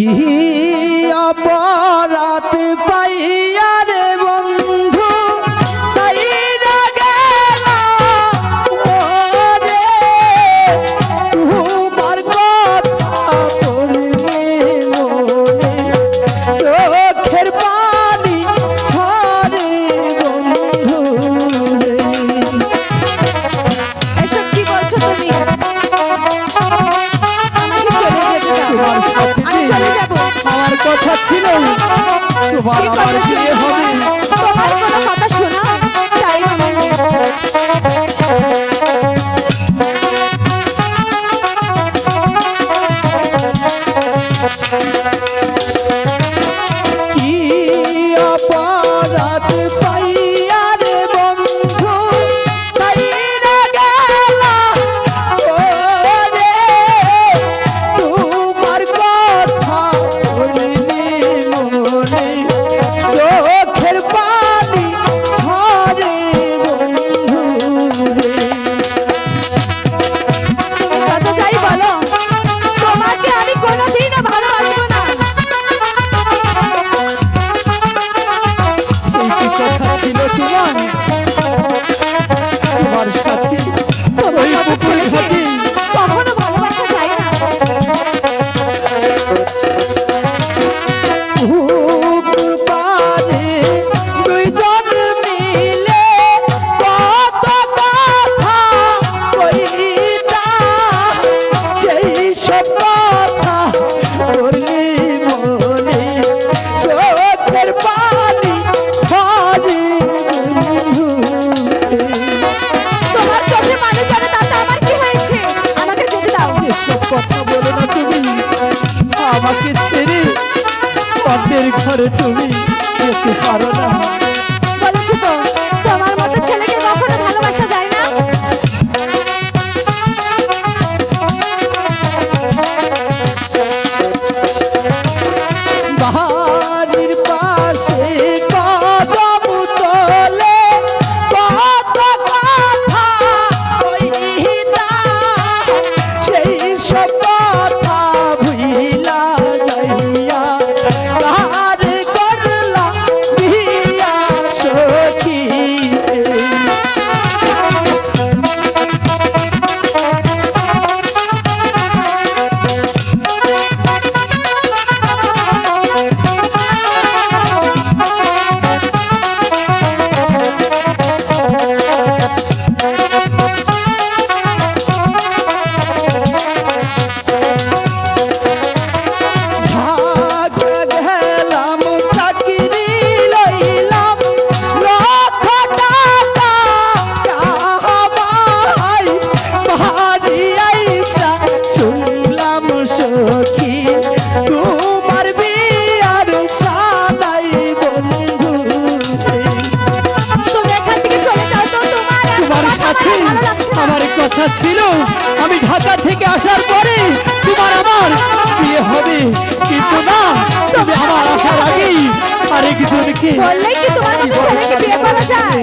কি অপর আমার কথা ছিল তোমার আমার বিয়ে হবে। তোমার কথা শোনা? আরে তুমি একটু পারো না। কথা ছিল, আমি ঢাকা থেকে আসার পরে তোমার আমার বিয়ে হবে। কিন্তু না, তবে আমার আসার আগেই আরেকজনকে বললে কি তোমার মতো ছেলেকে বিয়ে করা যায়?